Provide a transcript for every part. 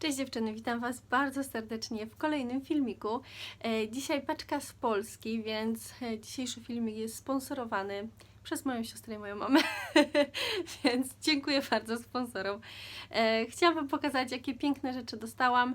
Cześć dziewczyny, witam Was bardzo serdecznie w kolejnym filmiku. E, Dzisiaj paczka z Polski, więc e, dzisiejszy filmik jest sponsorowany przez moją siostrę i moją mamę, więc dziękuję bardzo sponsorom. E, Chciałam Wam pokazać, jakie piękne rzeczy dostałam.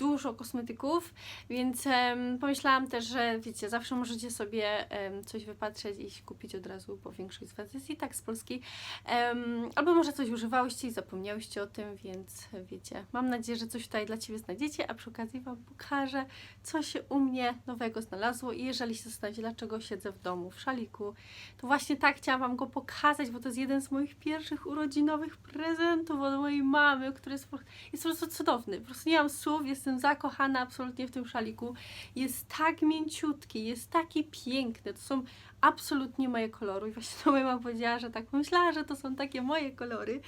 Dużo kosmetyków, więc em, pomyślałam też, że wiecie, zawsze możecie sobie em, coś wypatrzeć i kupić od razu, bo większość z Was jest i tak z Polski. Em, albo może coś używałyście i zapomniałyście o tym, więc wiecie, mam nadzieję, że coś tutaj dla Ciebie znajdziecie, a przy okazji Wam pokażę, co się u mnie nowego znalazło i jeżeli się zastanawiacie, dlaczego siedzę w domu w szaliku, to właśnie tak chciałam Wam go pokazać, bo to jest jeden z moich pierwszych urodzinowych prezentów od mojej mamy, który jest jest po prostu cudowny. Po prostu nie mam słów, jestem zakochana absolutnie w tym szaliku. Jest tak mięciutki, jest taki piękny, to są absolutnie moje kolory. I właśnie to moja mama powiedziała, że tak myślała, że to są takie moje kolory.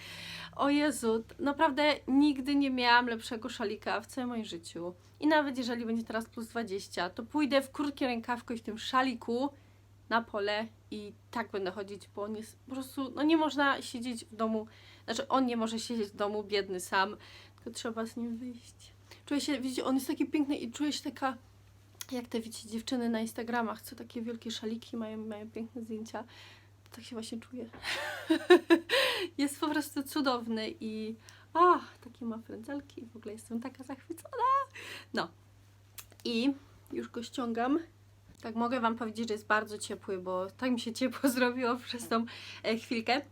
O Jezu, naprawdę nigdy nie miałam lepszego szalika w całym moim życiu. I nawet jeżeli będzie teraz plus 20, to pójdę w krótkie rękawko i w tym szaliku na pole i tak będę chodzić, bo on jest po prostu, no nie można siedzieć w domu, znaczy on nie może siedzieć w domu biedny sam, tylko trzeba z nim wyjść. Czuję się, widzicie, on jest taki piękny i czuję się taka, jak te, wiecie, dziewczyny na Instagramach, co takie wielkie szaliki mają, mają piękne zdjęcia. Tak się właśnie czuję. jest po prostu cudowny i a, takie ma frędzelki i w ogóle jestem taka zachwycona. No. I już go ściągam. Tak mogę Wam powiedzieć, że jest bardzo ciepły, bo tak mi się ciepło zrobiło przez tą e, chwilkę.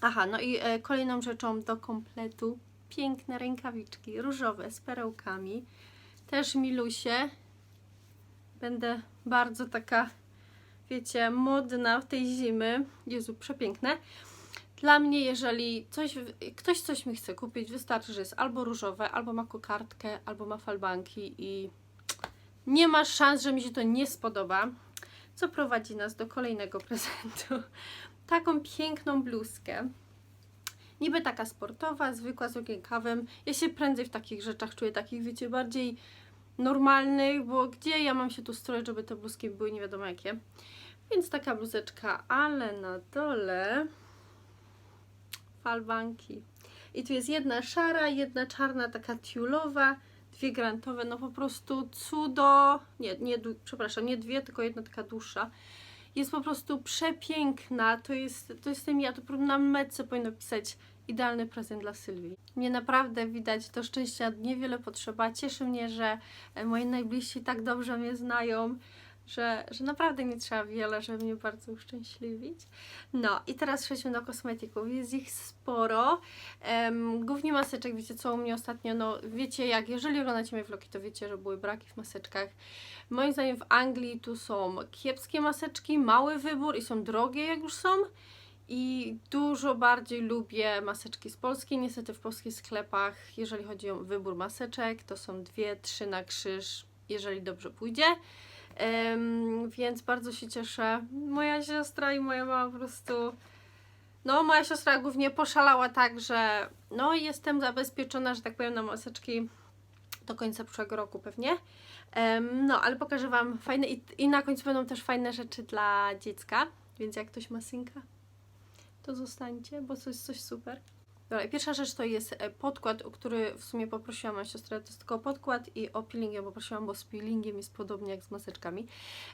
Aha, no i e, kolejną rzeczą do kompletu piękne rękawiczki różowe z perełkami. Też milusie. Będę bardzo taka, wiecie, modna w tej zimy. Jezu, przepiękne. Dla mnie, jeżeli coś, ktoś coś mi chce kupić, wystarczy, że jest albo różowe, albo ma kokardkę, albo ma falbanki i nie ma szans, że mi się to nie spodoba. Co prowadzi nas do kolejnego prezentu. Taką piękną bluzkę. Niby taka sportowa, zwykła z okienkawem. Ja się prędzej w takich rzeczach czuję, takich wiecie, bardziej normalnych, bo gdzie ja mam się tu stroić, żeby te bluzki były nie wiadomo jakie. Więc taka bluzeczka, ale na dole falbanki. I tu jest jedna szara, jedna czarna, taka tiulowa, dwie grantowe, no po prostu cudo. Nie, nie, przepraszam, nie dwie, tylko jedna taka dłuższa. Jest po prostu przepiękna. To jest, to jestem ja, to na metce powinno pisać idealny prezent dla Sylwii. Mnie naprawdę widać, do szczęścia niewiele potrzeba. Cieszy mnie, że e, moi najbliżsi tak dobrze mnie znają, że, że naprawdę nie trzeba wiele, żeby mnie bardzo uszczęśliwić. No i teraz przejdźmy do kosmetyków. Jest ich sporo. Um, głównie maseczek, wiecie co u mnie ostatnio, no wiecie jak, jeżeli oglądacie moje vlogi, to wiecie, że były braki w maseczkach. Moim zdaniem w Anglii tu są kiepskie maseczki, mały wybór i są drogie jak już są. I dużo bardziej lubię maseczki z Polski. Niestety w polskich sklepach, jeżeli chodzi o wybór maseczek, to są dwie, trzy na krzyż, jeżeli dobrze pójdzie. Em, więc bardzo się cieszę. Moja siostra i moja mama po prostu. No, moja siostra głównie poszalała tak, że no jestem zabezpieczona, że tak powiem, na maseczki do końca przyszłego roku pewnie. Em, no, ale pokażę Wam fajne i, i na końcu będą też fajne rzeczy dla dziecka, więc jak ktoś ma synka, to zostańcie, bo to jest coś super. Dobra, pierwsza rzecz to jest e, podkład, o który w sumie poprosiłam moją siostrę. To jest tylko podkład i o peeling ją poprosiłam, bo z peelingiem jest podobnie jak z maseczkami.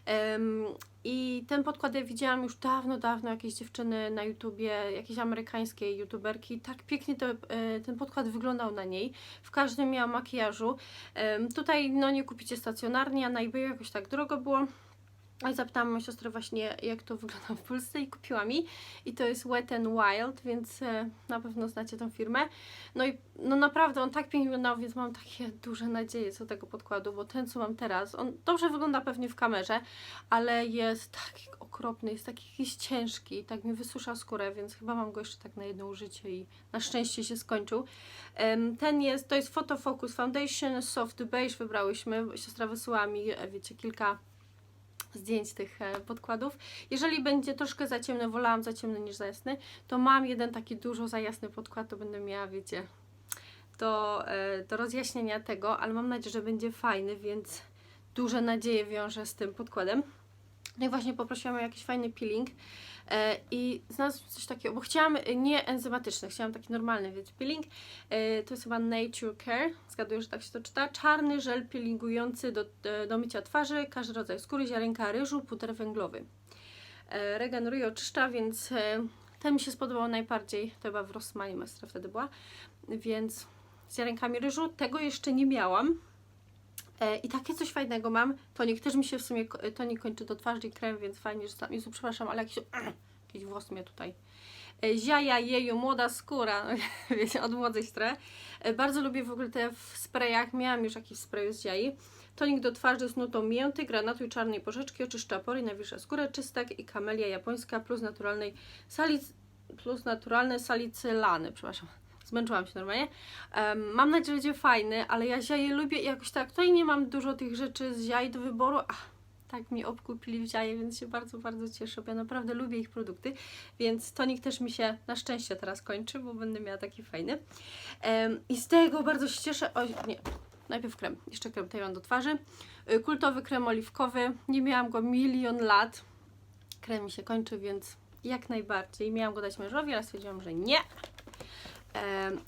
Em, I ten podkład ja widziałam już dawno, dawno jakieś dziewczyny na YouTubie, jakieś amerykańskie youtuberki. Tak pięknie to, e, ten podkład wyglądał na niej. W każdym miała makijażu. Em, tutaj no nie kupicie stacjonarnie, a na jakoś tak drogo było. Zapytałam moją siostrę właśnie, jak to wygląda w Polsce i kupiła mi. I to jest Wet n Wild, więc e, na pewno znacie tą firmę. No i no naprawdę on tak pięknie wyglądał, więc mam takie duże nadzieje co do tego podkładu, bo ten co mam teraz, on dobrze wygląda pewnie w kamerze, ale jest taki okropny, jest taki jakiś ciężki, tak mi wysusza skórę, więc chyba mam go jeszcze tak na jedno użycie i na szczęście się skończył. Ten jest, to jest Photo Focus Foundation Soft Beige wybrałyśmy, siostra wysyła mi, e, wiecie, kilka zdjęć tych e, podkładów. Jeżeli będzie troszkę za ciemny, wolałam za ciemny niż za jasny, to mam jeden taki dużo za jasny podkład, to będę miała, wiecie, do, e, do rozjaśnienia tego, ale mam nadzieję, że będzie fajny, więc duże nadzieje wiążę z tym podkładem. No i właśnie poprosiłam o jakiś fajny peeling i znalazłam coś takiego, bo chciałam e, nie enzymatyczny, chciałam taki normalny, więc peeling. E, to jest chyba Nature Care, zgaduję, że tak się to czyta. Czarny żel peelingujący do, e, do mycia twarzy, każdy rodzaj skóry, ziarenka ryżu, puder węglowy. E, regeneruje, oczyszcza, więc e, ten mi się spodobał najbardziej, to chyba w Rossmanie Mestra wtedy była, więc z ziarenkami ryżu, tego jeszcze nie miałam. E, I takie coś fajnego mam. Tonik też mi się w sumie ko- tonik kończy do twarzy i krem, więc fajnie, że tam. Jezu, przepraszam, ale jakiś, jakiś włos mnie tutaj. E, Ziaja, jeju, młoda skóra. Wiecie, odmłodzeć trochę. E, Bardzo lubię w ogóle te w sprayach. Miałam już jakiś spray z ziai. Tonik do twarzy z nutą mięty, granatu i czarnej porzeczki, oczyszcza pory, nawilża skórę, czystak i kamelia japońska plus naturalnej salic, plus naturalne salicylany, przepraszam. Zmęczyłam się normalnie. Em, mam nadzieję, że będzie fajny, ale ja ziaje lubię i jakoś tak, tutaj nie mam dużo tych rzeczy z ziai do wyboru. Ach, tak mi obkupili w ziaje, więc się bardzo, bardzo cieszę, bo ja naprawdę lubię ich produkty, więc tonik też mi się na szczęście teraz kończy, bo będę miała taki fajny. Em, I z tego bardzo się cieszę. Nie, najpierw krem, jeszcze krem tutaj mam do twarzy. Y, Kultowy krem oliwkowy, nie miałam go milion lat. Krem mi się kończy, więc jak najbardziej. Miałam go dać mężowi, ale stwierdziłam, że nie.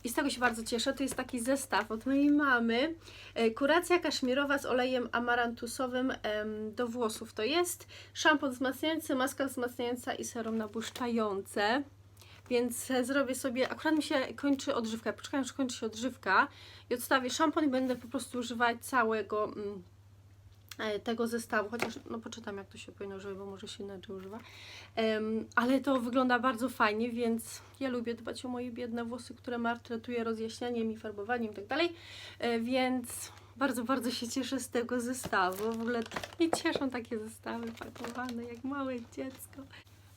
I z tego się bardzo cieszę. To jest taki zestaw od mojej mamy. E, Kuracja kaszmirowa z olejem amarantusowym do włosów to jest. Szampon wzmacniający, maska wzmacniająca i serum nabłyszczające. Więc e, zrobię sobie, akurat mi się kończy odżywka, poczekam aż kończy się odżywka i odstawię szampon i będę po prostu używać całego mm, tego zestawu, chociaż no poczytam jak to się powinno używać, bo może się inaczej używa. Em, ale to wygląda bardzo fajnie, więc ja lubię dbać o moje biedne włosy, które maltretuję rozjaśnianiem i farbowaniem i tak dalej, E, więc bardzo, bardzo się cieszę z tego zestawu. W ogóle mnie cieszą takie zestawy pakowane, jak małe dziecko.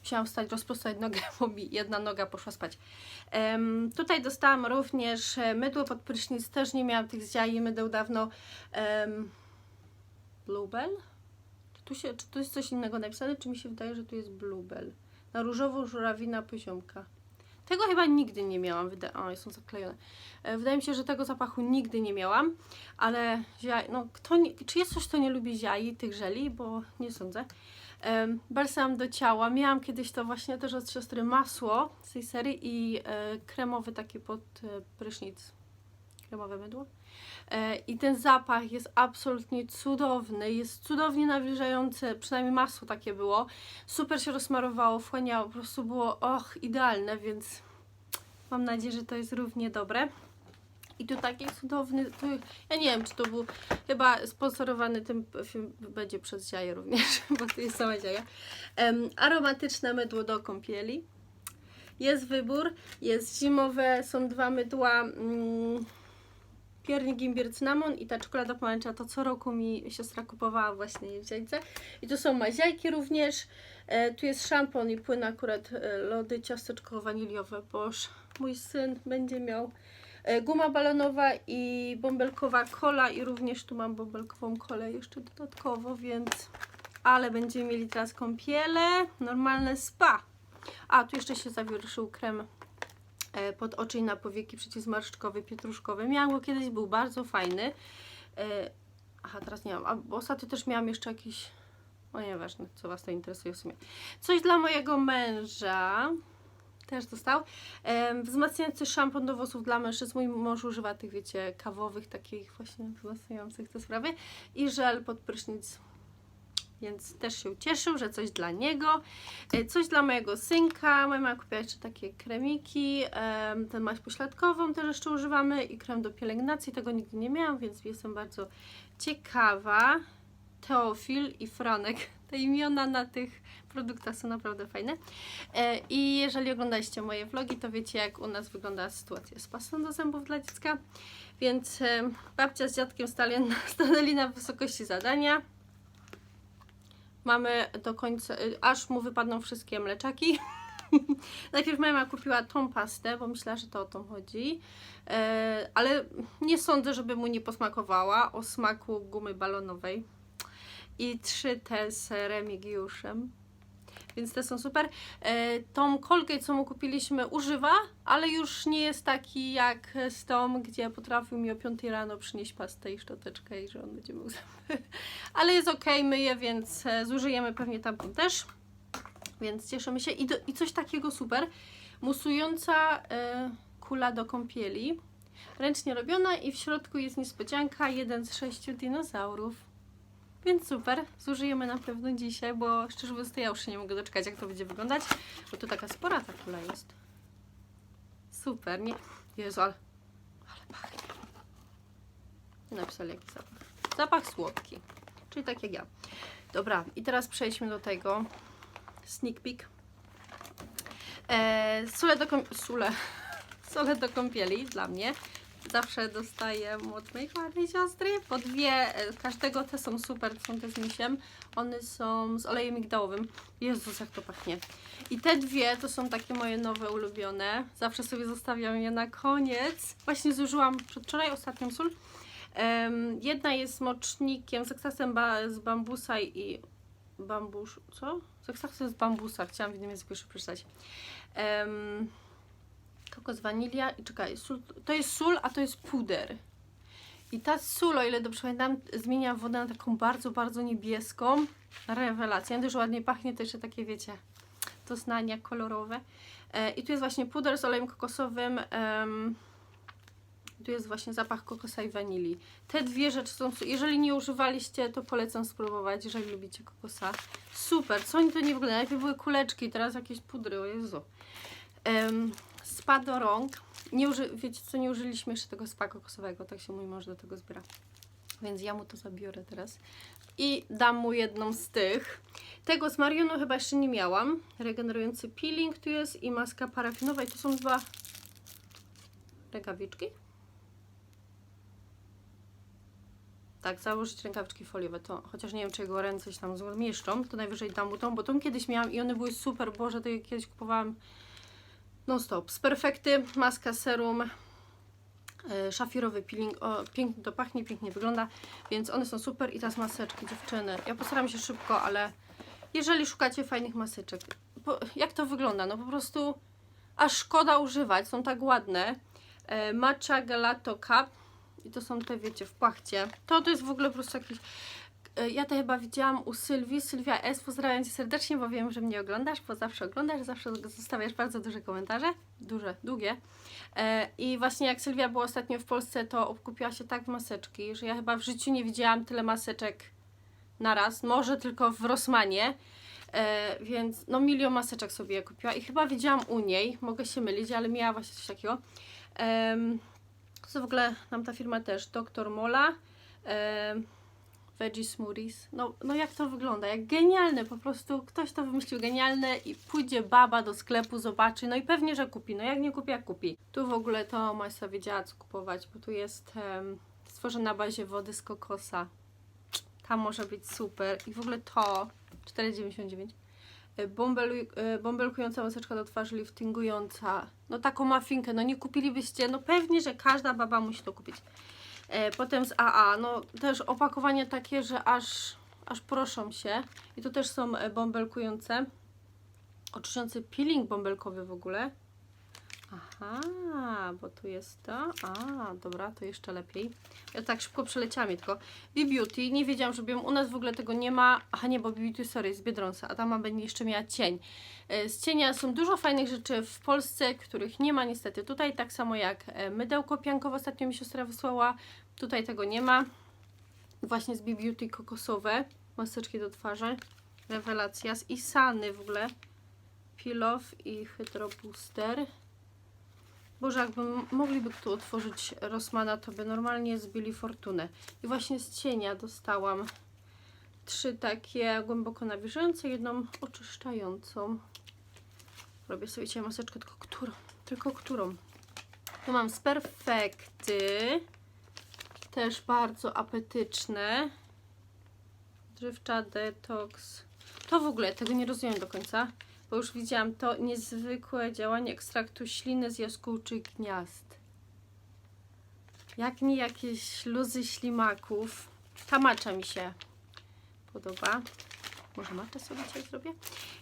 Musiałam wstać, rozprostować nogę, bo mi jedna noga poszła spać. Em, tutaj dostałam również e, mydło pod prysznic, też nie miałam tych z ziai mydeł dawno. Em, Bluebell? Czy tu, się, czy tu jest coś innego napisane, czy mi się wydaje, że tu jest Bluebell? Na różowo żurawina poziomka. Tego chyba nigdy nie miałam. Wyda- o, są zaklejone. Wydaje mi się, że tego zapachu nigdy nie miałam, ale no, kto nie, czy jest ktoś, kto nie lubi ziai, tych żeli, bo nie sądzę. Em, Balsam do ciała. Miałam kiedyś to właśnie też od siostry masło z tej serii i e, kremowy taki pod e, prysznic. Kremowe mydło. E, I ten zapach jest absolutnie cudowny, jest cudownie nawilżający, przynajmniej masło takie było. Super się rozsmarowało, wchłaniało, po prostu było och, idealne, więc mam nadzieję, że to jest równie dobre. I tu taki cudowny, tu, ja nie wiem, czy to był chyba sponsorowany tym film będzie przez Ziaję również, bo to jest sama Ziaja. Em, aromatyczne mydło do kąpieli. Jest wybór, jest zimowe, są dwa mydła. Mm, piernik, imbir, cynamon i ta czekolada pomarańczowa, to co roku mi siostra kupowała właśnie ziajce. I tu są maziajki również, e, tu jest szampon i płyn akurat e, lody ciasteczkowo-waniliowe, boż mój syn będzie miał e, guma balonowa i bąbelkowa kola i również tu mam bąbelkową kolę jeszcze dodatkowo, więc ale będziemy mieli teraz kąpiele, normalne spa. A, tu jeszcze się zawieszył krem pod oczy i na powieki przeciwzmarszczkowy, pietruszkowy. Miałam kiedyś, był bardzo fajny. E, Aha, teraz nie mam. A ostatnio też miałam jeszcze jakiś. O nieważne, co Was to interesuje w sumie. Coś dla mojego męża. Też dostał. Wzmacniający szampon do włosów dla mężczyzn. Mój mąż używa tych, wiecie, kawowych, takich właśnie wzmacniających te sprawy. I żel pod prysznic. Więc też się ucieszył, że coś dla niego. E, Coś dla mojego synka. Mama kupiła jeszcze takie kremiki. em, Ten maść pośladkową też jeszcze używamy i krem do pielęgnacji. Tego nigdy nie miałam, więc jestem bardzo ciekawa. Teofil i Franek. Te imiona na tych produktach są naprawdę fajne. E, I jeżeli oglądaliście moje vlogi, to wiecie jak u nas wygląda sytuacja z pastą do zębów dla dziecka. Więc babcia z dziadkiem stanęli na wysokości zadania. Mamy do końca, y, aż mu wypadną wszystkie mleczaki. Najpierw moja mama kupiła tą pastę, bo myślała, że to o to chodzi. E, ale nie sądzę, żeby mu nie posmakowała o smaku gumy balonowej. I trzy te z remigiuszem. Więc te są super. E, Tom Colgate, co mu kupiliśmy, używa, ale już nie jest taki jak z Tom, gdzie potrafił mi o 5 rano przynieść pastę i szczoteczkę i że on będzie zęby. Ale jest ok, myje, więc e, zużyjemy pewnie tampon też. Więc cieszymy się. I, do, i coś takiego super. Musująca e, kula do kąpieli. Ręcznie robiona i w środku jest niespodzianka, jeden z sześciu dinozaurów. Więc super, zużyjemy na pewno dzisiaj, bo szczerze mówiąc ja już się nie mogę doczekać jak to będzie wyglądać, bo to taka spora ta kula jest. Super, nie? Jezu, ale, ale pachnie. Nie napisali jaki zapach. Zapach słodki, czyli tak jak ja. Dobra, i teraz przejdźmy do tego. Sneak peek. Eee, sule do sule. sole do kąpieli dla mnie. Zawsze dostaję od mojej kochanej siostry. Po dwie, e, każdego te są super, są te z misiem. One są z olejem migdałowym. Jezus, jak to pachnie. I te dwie to są takie moje nowe ulubione. Zawsze sobie zostawiam je na koniec. Właśnie zużyłam przedwczoraj ostatnią sól. Em, jedna jest mocznikiem z ekstraktem ba- z bambusa i bambusz, co? Z ekstraktem z bambusa, chciałam w innym języku jeszcze przeczytać. Em, kokos, wanilia i czekaj, sól, to jest sól, a to jest puder. I ta sól, o ile dobrze pamiętam, zmienia wodę na taką bardzo, bardzo niebieską. Rewelacja. Też ładnie pachnie, to jeszcze takie, wiecie, doznania kolorowe. E, I tu jest właśnie puder z olejem kokosowym. tu jest właśnie zapach kokosa i wanilii. Te dwie rzeczy są, jeżeli nie używaliście, to polecam spróbować, jeżeli lubicie kokosa. Super, co oni to nie wygląda? Najpierw były kuleczki, teraz jakieś pudry, o Jezu. Um, spa do rąk. Nie uży, wiecie co, nie użyliśmy jeszcze tego spa kokosowego, tak się mój mąż do tego zbiera. Więc ja mu to zabiorę teraz. I dam mu jedną z tych. Tego z Marionu chyba jeszcze nie miałam. Regenerujący peeling tu jest i maska parafinowa i tu są dwa rękawiczki. Tak, założyć rękawiczki foliowe, to chociaż nie wiem, czy jego ręce się tam zmieszczą, to najwyżej dam mu tą, bo tą kiedyś miałam i one były super, Boże, to je kiedyś kupowałam non stop. Z Perfekty, maska serum, e, szafirowy peeling, o, pięknie to pachnie, pięknie wygląda, więc one są super i teraz maseczki, dziewczyny. Ja postaram się szybko, ale jeżeli szukacie fajnych maseczek, po, jak to wygląda? No po prostu aż szkoda używać, są tak ładne. E, Matcha Gelato Cup i to są te, wiecie, w płachcie. To to jest w ogóle po prostu jakiś... e, Ja to chyba widziałam u Sylwii, Sylwia S. Pozdrawiam Cię serdecznie, bo wiem, że mnie oglądasz, bo zawsze oglądasz, zawsze zostawiasz bardzo duże komentarze, duże, długie. E, I właśnie jak Sylwia była ostatnio w Polsce, to obkupiła się tak w maseczki, że ja chyba w życiu nie widziałam tyle maseczek naraz, może tylko w Rossmanie. E, więc no milion maseczek sobie kupiła i chyba widziałam u niej, mogę się mylić, ale miała właśnie coś takiego. Co w ogóle nam ta firma też, Dr. Mola, Veggie Smoothies. No, no jak to wygląda? Jak genialne, po prostu ktoś to wymyślił genialne i pójdzie baba do sklepu, zobaczy, no i pewnie, że kupi. No jak nie kupi, jak kupi. Tu w ogóle to Majsa wiedziała co kupować, bo tu jest stworzone na bazie wody z kokosa. Tam może być super. I w ogóle to 4,99. E, Bąbelu, e, bąbelkująca maseczka do twarzy liftingująca. No taką mafinkę, no nie kupilibyście, no pewnie, że każda baba musi to kupić. E, potem z AA, no też opakowanie takie, że aż, aż proszą się. I tu też są e, bąbelkujące. Oczyszczający peeling bąbelkowy w ogóle. Aha, bo tu jest to. A, dobra, to jeszcze lepiej. Ja tak szybko przeleciałam tylko. B-Beauty, nie wiedziałam, że u nas w ogóle tego nie ma. Aha, nie, bo B-Beauty, sorry, jest z Biedronca, a tam będzie jeszcze miała cień. E, Z cienia są dużo fajnych rzeczy w Polsce, których nie ma niestety tutaj, tak samo jak e, mydełko piankowe ostatnio mi siostra wysłała. Tutaj tego nie ma. Właśnie z B-Beauty kokosowe, maseczki do twarzy. Rewelacja. Z Isany w ogóle. Peel Off i Hydro Booster. Boże, jakby mogliby tu otworzyć Rossmana, to by normalnie zbili fortunę. I właśnie z cienia dostałam trzy takie głęboko nawilżające, jedną oczyszczającą. Robię sobie dzisiaj maseczkę, tylko którą? Tylko którą? Tu mam z Perfekty. Też bardzo apetyczne. Drzewcza Detox. To w ogóle, tego nie rozumiem do końca bo już widziałam to niezwykłe działanie ekstraktu śliny z jaskółczych gniazd. Jak nie jakieś luzy ślimaków. Ta macza mi się podoba. Może matę sobie dzisiaj zrobię.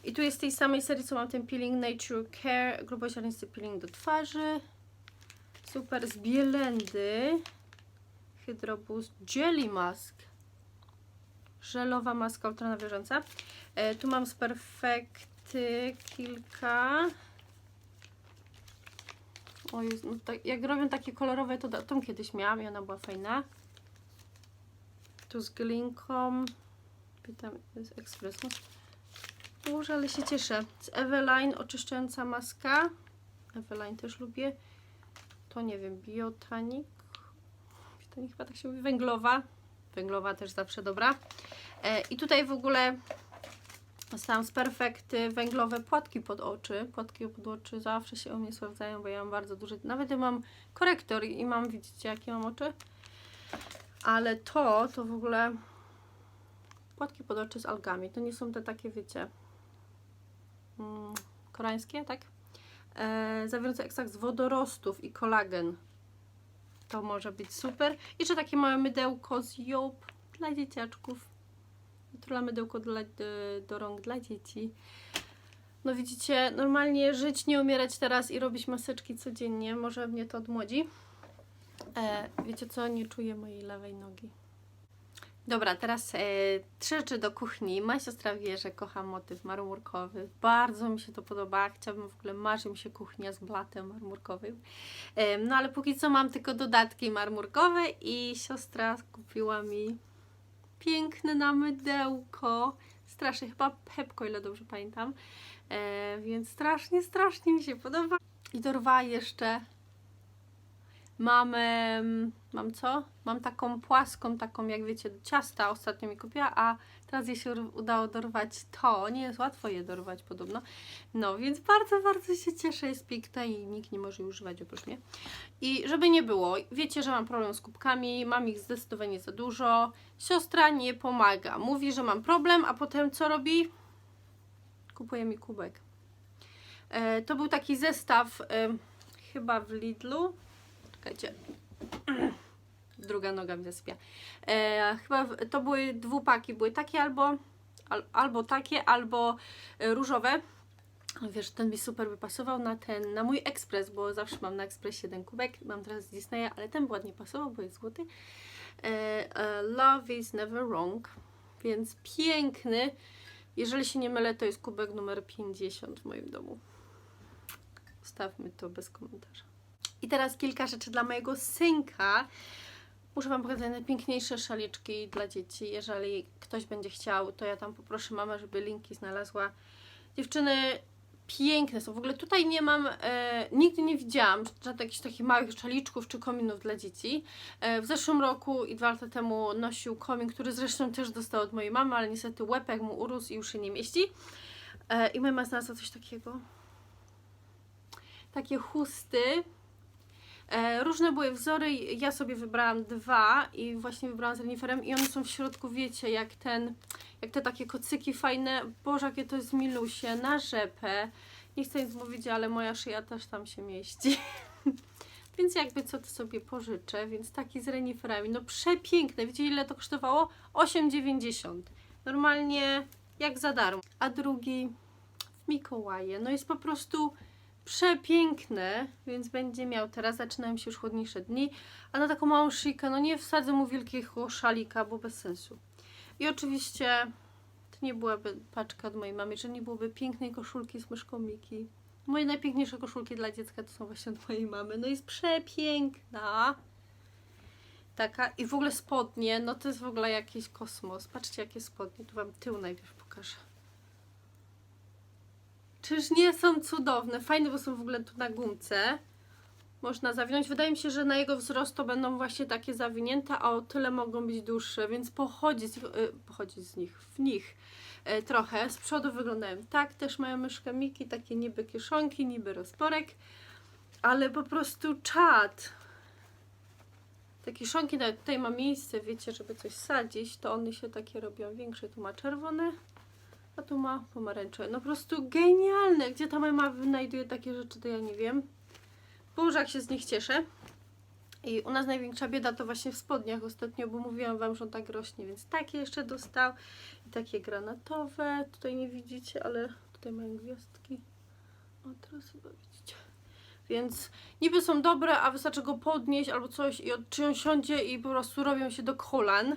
I tu jest z tej samej serii, co mam ten peeling Nature Care, gruboziarnisty peeling do twarzy. Super, z Bielendy. Hydroboost Jelly Mask. Żelowa maska ultranawilżąca. E, tu mam z Perfekty kilka. O Jezu, no tak, jak robią takie kolorowe, to da- tą kiedyś miałam i ona była fajna. Tu z glinką. Pytam, jest ekspres. No. Boże, ale się cieszę. Z Eveline oczyszczająca maska. Eveline też lubię. To nie wiem, Biotanik. Biotanik chyba tak się mówi. Węglowa. Węglowa też zawsze dobra. E, I tutaj w ogóle Dostałam z Perfekty węglowe płatki pod oczy. Płatki pod oczy zawsze się u mnie sprawdzają, bo ja mam bardzo duży. Nawet ja mam korektor i mam, widzicie, jakie mam oczy. Ale to, to w ogóle płatki pod oczy z algami. To nie są te takie, wiecie, mm, koreańskie, tak? E, zawierające ekstrakt z wodorostów i kolagen. To może być super. Jeszcze takie małe mydełko z Job dla dzieciaczków. Tula mydełko dla, do, do rąk dla dzieci. No widzicie, normalnie żyć, nie umierać teraz i robić maseczki codziennie. Może mnie to odmłodzi. E, wiecie co? Nie czuję mojej lewej nogi. Dobra, teraz e, trzy rzeczy do kuchni. Moja siostra wie, że kocham motyw marmurkowy. Bardzo mi się to podoba. Chciałabym w ogóle, marzy mi się kuchnia z blatem marmurkowym. E, no ale póki co mam tylko dodatki marmurkowe i siostra kupiła mi piękne na mydełko. Strasznie, chyba Pepko, ile dobrze pamiętam. E, więc strasznie, strasznie mi się podoba. I dorwała jeszcze mam, em, mam co? Mam taką płaską, taką jak wiecie, ciasta ostatnio mi kupiła, a teraz jej się udało dorwać to. Nie jest łatwo je dorwać podobno. No, więc bardzo, bardzo się cieszę. Jest piękna i nikt nie może jej używać oprócz mnie. I żeby nie było, wiecie, że mam problem z kubkami, mam ich zdecydowanie za dużo. Siostra nie pomaga. Mówi, że mam problem, a potem co robi? Kupuje mi kubek. E, to był taki zestaw e, chyba w Lidlu. Czekajcie. Druga noga mi zasypia. E, chyba to były dwupaki, były takie albo, al, albo takie, albo e, różowe. Wiesz, ten mi super by pasował na ten, na mój ekspres, bo zawsze mam na ekspresie jeden kubek. Mam teraz z Disneya, ale ten ładnie pasował, bo jest złoty. E, e, Love is never wrong, więc piękny. Jeżeli się nie mylę, to jest kubek numer 50 w moim domu. Stawmy to bez komentarza. I teraz kilka rzeczy dla mojego synka. Muszę Wam pokazać najpiękniejsze szaliczki dla dzieci. Jeżeli ktoś będzie chciał, to ja tam poproszę mamę, żeby linki znalazła. Dziewczyny piękne są. W ogóle tutaj nie mam, e, nigdy nie widziałam jakichś takich małych szaliczków czy kominów dla dzieci. E, w zeszłym roku i dwa lata temu nosił komin, który zresztą też dostał od mojej mamy, ale niestety łepek mu urósł i już się nie mieści. E, I mama znalazła coś takiego. Takie chusty. E, różne były wzory, ja sobie wybrałam dwa i właśnie wybrałam z reniferem i one są w środku, wiecie, jak ten, jak te takie kocyki fajne. Boże, jakie to jest milusie, na rzepę. Nie chcę nic mówić, ale moja szyja też tam się mieści. więc jakby co to sobie pożyczę, więc taki z reniferami. No przepiękne. Wiecie ile to kosztowało? 8,90. Normalnie jak za darmo. A drugi w Mikołaje. No jest po prostu przepiękne, więc będzie miał. Teraz zaczynają się już chłodniejsze dni, a na taką małą szyjkę, no nie wsadzę mu wielkiego szalika, bo bez sensu. I oczywiście to nie byłaby paczka od mojej mamy, że nie byłoby pięknej koszulki z myszką Miki. Moje najpiękniejsze koszulki dla dziecka to są właśnie od mojej mamy. No jest przepiękna. Taka i w ogóle spodnie, no to jest w ogóle jakiś kosmos. Patrzcie jakie spodnie, tu wam tył najpierw pokażę. Czyż nie są cudowne? Fajne, bo są w ogóle tu na gumce. Można zawinąć. Wydaje mi się, że na jego wzrost to będą właśnie takie zawinięte, a o tyle mogą być dłuższe, więc pochodzi z, y, pochodzi z nich, w nich y, trochę. Z przodu wyglądają tak, też mają myszkę Miki, takie niby kieszonki, niby rozporek, ale po prostu czad. Te kieszonki, nawet tutaj ma miejsce, wiecie, żeby coś sadzić, to one się takie robią większe. Tu ma czerwone, a tu ma pomarańczowe. No po prostu genialne. Gdzie ta mama wynajduje takie rzeczy, to ja nie wiem. Boże, jak się z nich cieszę. I u nas największa bieda to właśnie w spodniach ostatnio, bo mówiłam Wam, że on tak rośnie, więc takie jeszcze dostał. I takie granatowe, tutaj nie widzicie, ale tutaj mają gwiazdki. O, teraz chyba widzicie. Więc niby są dobre, a wystarczy go podnieść albo coś i od, czy on siądzie i po prostu robią się do kolan.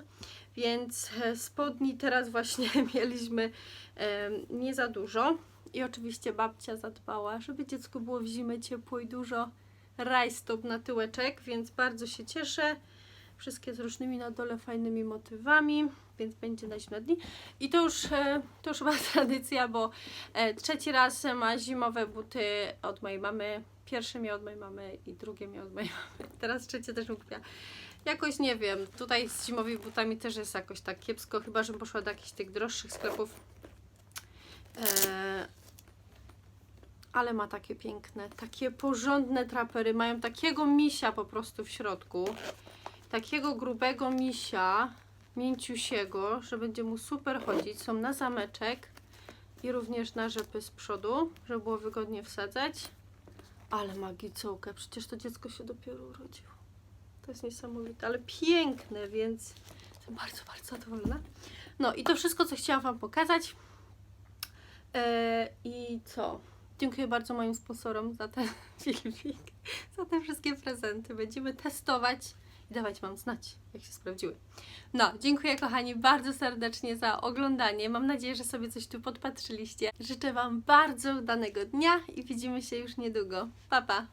Więc e, spodni teraz właśnie mieliśmy em, nie za dużo. I oczywiście babcia zadbała, żeby dziecku było w zimę ciepło i dużo rajstop na tyłeczek, więc bardzo się cieszę. Wszystkie z różnymi na dole fajnymi motywami, więc będzie na zimne dni. I to już, e, to już chyba tradycja, bo e, trzeci raz ma zimowe buty od mojej mamy. Pierwsze miał od mojej mamy i drugie miał od mojej mamy. Teraz trzecie też mi kupiła. Jakoś nie wiem, tutaj z zimowymi butami też jest jakoś tak kiepsko, chyba żebym poszła do jakichś tych droższych sklepów. E, ale ma takie piękne, takie porządne trapery. Mają takiego misia po prostu w środku. Takiego grubego misia, mięciusiego, że będzie mu super chodzić. Są na zameczek i również na rzepy z przodu, żeby było wygodnie wsadzać. Ale ma gicołkę, przecież to dziecko się dopiero urodziło. To jest niesamowite, ale piękne, więc jestem bardzo, bardzo zadowolona. No i to wszystko, co chciałam Wam pokazać. Eee, I co? Dziękuję bardzo moim sponsorom za ten filmik, za te wszystkie prezenty. Będziemy testować i dawać Wam znać, jak się sprawdziły. No, dziękuję kochani bardzo serdecznie za oglądanie. Mam nadzieję, że sobie coś tu podpatrzyliście. Życzę Wam bardzo udanego dnia i widzimy się już niedługo. Pa, pa!